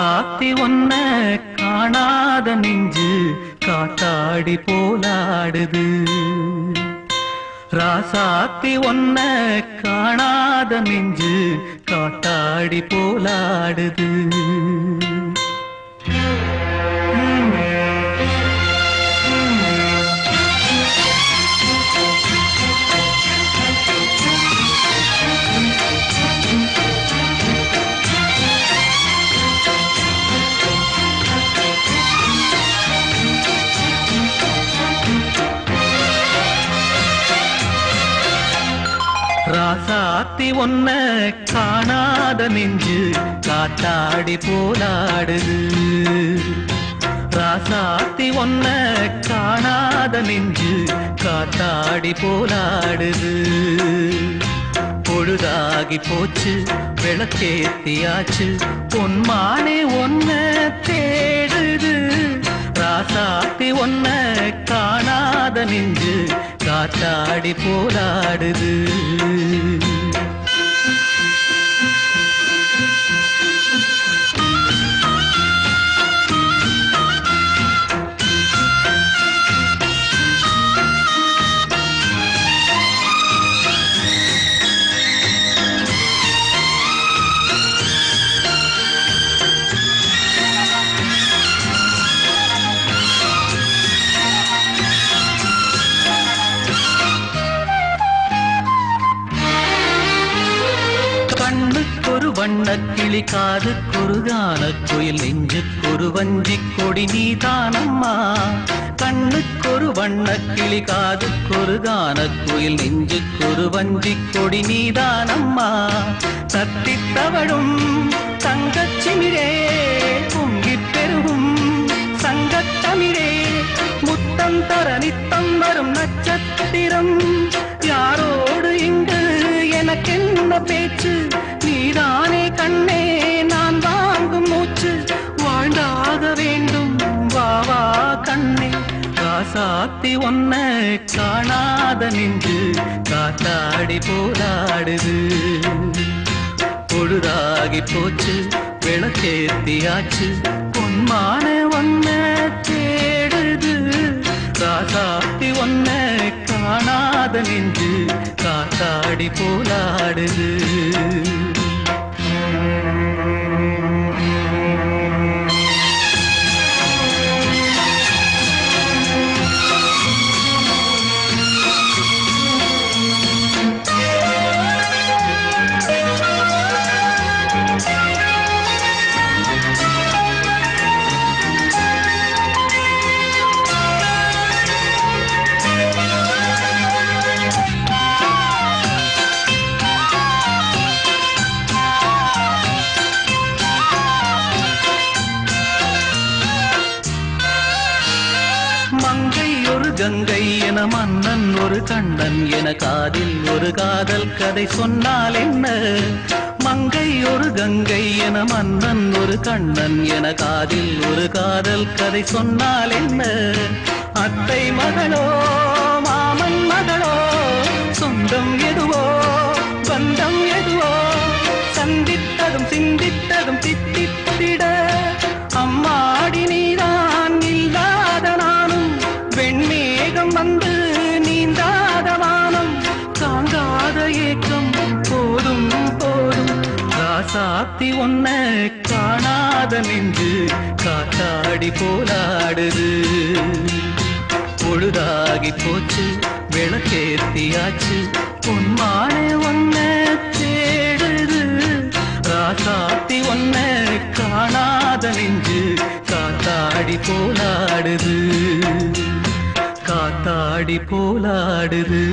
காத்தி ஒன்ன காணாத நெஞ்சு காத்தாடி போலாடுது. ராசாத்தி ஒன்ன காணாத நெஞ்சு காத்தாடி போலாடுது. சாத்தி ஒன்ன காணாத நெஞ்சு காத்தாடி போலாடுது. ராசாத்தி ஒன்ன காணாத நெஞ்சு காத்தாடி போலாடுது. பொழுதாகி போச்சு விளக்கேத்தியாச்சு பொன்மானே ஒன்ன தேடுது ராசாத்தி ஒன்ன காணாத நெஞ்சு காத்தாடி போராடுது. வண்ணக்கிளி காது கிளி காதுக்கொரு கானக் குயில் நெஞ்சுக்கொரு வஞ்சிக் கொடி நீதானம்மா. கண்ணுக்கொரு வண்ணக்கிளி காது காதுக்கொரு கானக் குயில் நெஞ்சுக்கொரு வஞ்சி கொடி நீதானம்மா. தத்தித் தவழும் தங்கச் சிமிரே பொங்கிப் பெருகும் சங்கத்தமிழே முத்தம் தர நித்தம் வரும் நட்சத்திரம். யாரோடு இங்கு எனக்கென்ன பேச்சு? காத்தி ஒன்ன காணாத நின்று காத்தாடி போராடுது. பொழுதாகி போச்சு விளக்கேத்தியாச்சு பொன்மான ஒன்ன தேடுது. ராசாத்தி ஒன்ன காணாத நின்று காத்தாடி போலாடுது கங்கை என மன்னன் ஒரு கண்ணன் என காதில் ஒரு காதல் கதை சொன்னால் என்ன? மங்கை ஒரு கங்கை என மன்னன் ஒரு கண்ணன் என காதில் ஒரு காதல் கதை சொன்னால் என்ன? அத்தை மகளோ நீந்தாத வானம் தாங்காத ஏக்கம் போதும் போதும். ராசாத்தி ஒன்ன காணாத நின்று காத்தாடி போலாடுது. பொழுதாகி போச்சு விளக்கேத்தியாச்சு. பொன்மானே ஒன்ன தேடுது. ராசாத்தி ஒன்ன காணாத நெஞ்சு காத்தாடி போலாடுது. காத்தாடி போலாடுது.